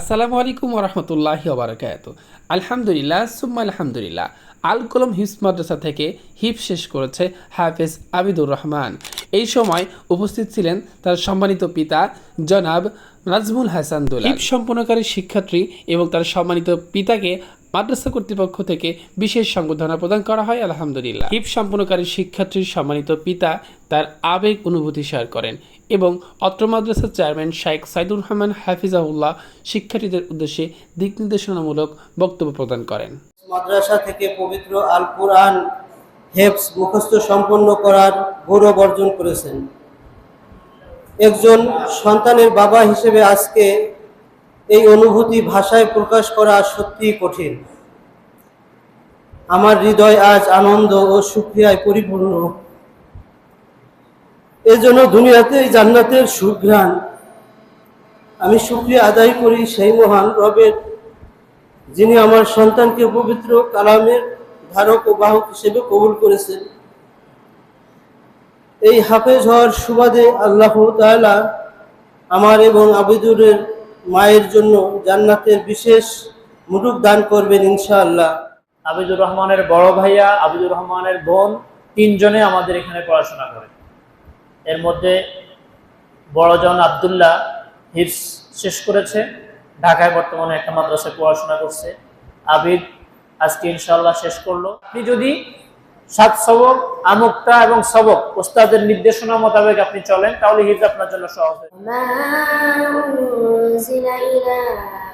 আসসালামু আলাইকুম ওরহমতুল্লাহ ওবরাকাত আলহামদুলিল্লাহ, সুম্মা আলহামদুলিল্লাহ। আল কলম হিফস মাদ্রাসা থেকে হিফ শেষ করেছে হাফেজ আবিদুর রহমান। এই সময় উপস্থিত ছিলেন তার সম্মানিত পিতা জনাব নাজমুল হাসান দোলা হিফ সম্পন্নকারী শিক্ষার্থী এবং তার সম্মানিত পিতাকে মাদ্রাসা কর্তৃপক্ষ থেকে বিশেষ সংবর্ধনা প্রদান করা হয়, আলহামদুলিল্লাহ। হিপ সম্পন্নকারী শিক্ষার্থীর সম্মানিত পিতা তার আবেগ অনুভূতি শেয়ার করেন এবং অত্র মাদ্রাসার চেয়ারম্যান শাইখ সাইদুর রহমান হাফিজাউল্লাহ শিক্ষার্থীদের উদ্দেশ্যে দিক নির্দেশনামূলক বক্তব্য প্রদান করেন। মাদ্রাসা থেকে পবিত্র আল কুরআন হেফস মুখস্থ সম্পন্ন করার গৌরব অর্জন করেছেন। একজন সন্তানের বাবা হিসেবে আজকে এই অনুভূতি ভাষায় প্রকাশ করা সত্যিই কঠিন। আমার হৃদয় আজ আনন্দ ও সুক্রিয়ায় পরিপূর্ণ। এজন্য দুনিয়াতে জান্নাতের সুঘ্রাণ। আমি সুক্রিয়া আদায় করি সেই মহান রবের, যিনি আমার সন্তানকে পবিত্র কালামের ধারক ও বাহক হিসেবে কবুল করেছেন। এই হাফেজ হওয়ার সুবাদে আল্লাহ তাআলা আমার এবং আবিদুরের মায়ের জন্য জান্নাতের বিশেষ মুটুক দান করবেন ইনশাআল্লাহ। আবিদুর রহমানের বড় ভাইয়া, আবিদুর রহমানের বোন তিনজনে আমাদের এখানে পড়াশোনা করে। এর মধ্যে বড়জন আবদুল্লাহ হিফস শেষ করেছে, ঢাকায় বর্তমানে একটা মাদ্রাসায় পড়াশোনা করছে। আবিদ আজকে ইনশাল্লাহ শেষ করল। আপনি যদি সাত সবক আমুকটা এবং সবক ওস্তাদের নির্দেশনা মোতাবেক আপনি চলেন তাহলে হিফজ আপনার জন্য সহজ হবে وما أنزل إلى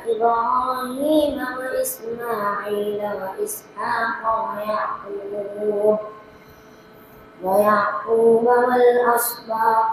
إبراهيم وإسماعيل وإسحاق ويعقوب ويعقوب والأسباط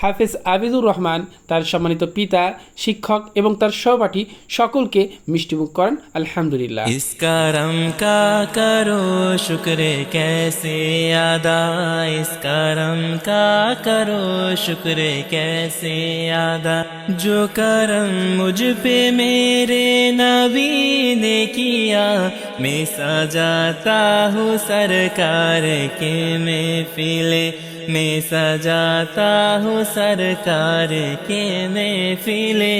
হাফেজ আবিদুর রহমান, তার সম্মানিত পিতা, শিক্ষক এবং তার সহপাঠী সকলকে মিষ্টিমুখ করেন। আলহামদুলিল্লাহ। ইসকারম কা করো শুক্রে কেসে আদা। ইসকারম কা করো শুক্রে কেসে আদা। जो करम मुझ पे मेरे नबी ने किया मैं सजाता हूँ सरकार के मैं फिले मैं सजाता हूँ सरकार के मैं फिले